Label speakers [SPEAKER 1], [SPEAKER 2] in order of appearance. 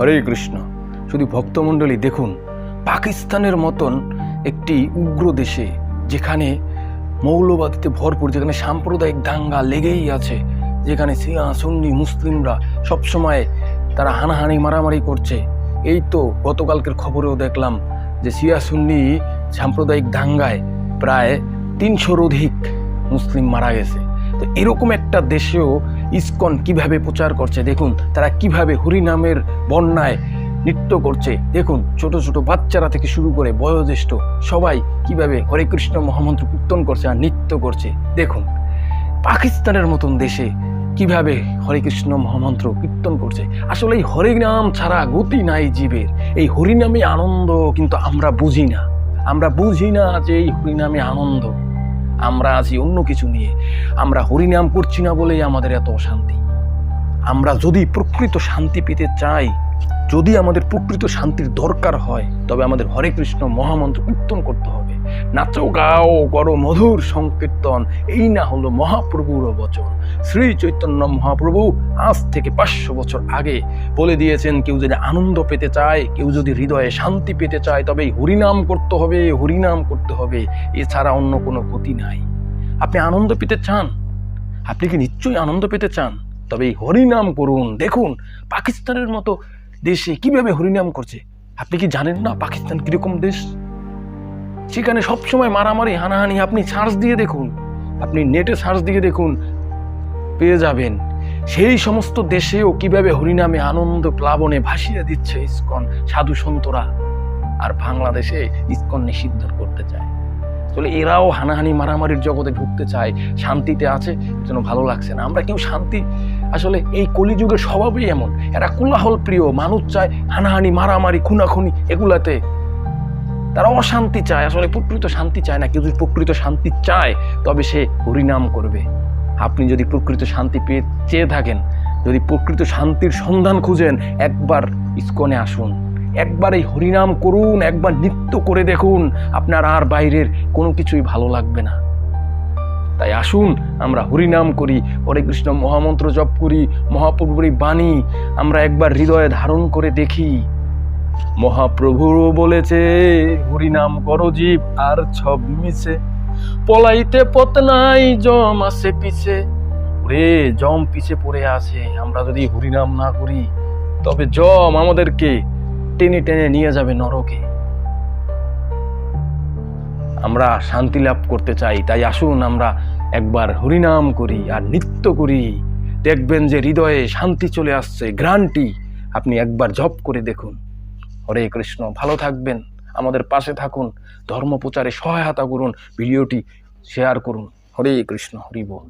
[SPEAKER 1] হরে কৃষ্ণ। শুধু ভক্তমণ্ডলী দেখুন, পাকিস্তানের মতন একটি উগ্র দেশে, যেখানে মৌলবাদীতে ভরপুর, যেখানে সাম্প্রদায়িক দাঙ্গা লেগেই আছে, যেখানে সিয়া সুন্নি, মুসলিমরা সবসময় তারা হানাহানি, মারামারি করছে। এই তো গতকালকের খবরেও দেখলাম যে সিয়া সুন্নি সাম্প্রদায়িক দাঙ্গায় প্রায় তিনশোর অধিক মুসলিম মারা গেছে। তো এরকম একটা দেশেও ইসকন কীভাবে প্রচার করছে, দেখুন। তারা কীভাবে হরিনামের বন্যায় নৃত্য করছে, দেখুন। ছোট ছোট বাচ্চারা থেকে শুরু করে বয়োজ্যেষ্ঠ সবাই কীভাবে হরে কৃষ্ণ, মহামন্ত্র কীর্তন করছে আর নৃত্য করছে, দেখুন। পাকিস্তানের মতন দেশে কীভাবে হরে কৃষ্ণ, মহামন্ত্র কীর্তন করছে। আসলে এই হরিনাম ছাড়া গতি নাই জীবের। এই হরিনামে আনন্দ কিন্তু আমরা বুঝি না। আমরা বুঝি না যে এই হরিনামে আনন্দ। আমরা আছি অন্য কিছু নিয়ে। আমরা হরিনাম করছি না বলেই আমাদের এত অশান্তি। আমরা যদি প্রকৃত শান্তি পেতে চাই, যদি আমাদের প্রকৃত শান্তির দরকার হয়, তবে আমাদের হরে কৃষ্ণ মহামন্ত্র উত্তম করতে হবে। নাচো গাও করো মধুর সংকীর্তন, এই না হলো মহাপ্রভুর বচন। শ্রী চৈতন্য মহাপ্রভু আজ থেকে পাঁচশো বছর আগে বলে দিয়েছেন, কেউ যদি আনন্দ পেতে চায়, কেউ যদি হৃদয়ে শান্তি পেতে চায় তবে হরিনাম করতে হবে, হরিনাম করতে হবে, এছাড়া অন্য কোনো গতি নাই। আপনি আনন্দ পেতে চান? আপনি কি নিশ্চয়ই আনন্দ পেতে চান? তবে এই হরিনাম করুন, দেখুন পাকিস্তানের মতো দেশে কীভাবে হরিনাম করছে। আপনি কি জানেন না পাকিস্তান কীরকম দেশ? সেখানে সবসময় মারামারি, হানাহানি, আপনি সার্চ দিয়ে দেখুন। আপনি নেটে সার্চ দিয়ে দেখুন, পেয়ে যাবেন। সেই সমস্ত দেশেও কীভাবে হরিনামে আনন্দ প্লাবনে ভাসিয়ে দিচ্ছে ইস্কন, সাধু সন্তরা। আর বাংলাদেশে ইস্কন নিষিদ্ধ করতে চায়। আসলে এরাও হানাহানি, মারামারির জগতে ঢুকতে চায়। শান্তিতে আছে, যেন ভালো লাগছে না। আমরা কেউ শান্তি, আসলে এই কলিযুগের স্বভাবই এমন। এরা কোলাহল প্রিয় মানুষ চায় হানাহানি, মারামারি, খুনাখুনি এগুলাতে তারা অশান্তি চায়। আসলে প্রকৃত শান্তি চায় না। কেউ যদি প্রকৃত শান্তি চায়, তবে সে হরিনাম করবে। আপনি যদি প্রকৃত শান্তি পেয়ে, চেয়ে থাকেন, যদি প্রকৃত শান্তির সন্ধান খুঁজেন, একবার ইস্কনে আসুন। একবার এই হরিনাম করুন, একবার নৃত্য করে দেখুন, আপনার আর বাইরের কোনো কিছুই ভালো লাগবে না। তাই আসুন, আমরা হরিনাম করি, হরে কৃষ্ণ মহামন্ত্র জপ করি, মহাপ্রভুর বাণী, আমরা একবার হৃদয়ে ধারণ করে দেখি। মহাপ্রভুরও বলেছে, হরিনাম করো জীব, আর ছব মিশে পলাইতে পথ নাই, জম আছে পিছে। রে জম পিছে পড়ে আছে, আমরা যদি হরিনাম না করি, তবে জম আমাদেরকে টেনে টেনে নিয়ে যাবে নরকে। আমরা শান্তি লাভ করতে চাই, তাই আসুন আমরা একবার হরিনাম করি আর নৃত্য করি। দেখবেন যে হৃদয়ে শান্তি চলে আসছে, গ্রান্টি আপনি একবার জপ করে দেখুন। হরে কৃষ্ণ, ভালো থাকবেন, আমাদের পাশে থাকুন ধর্ম প্রচারে সহায়তা করুন, ভিডিওটি শেয়ার করুন। হরে কৃষ্ণ, হরি বল।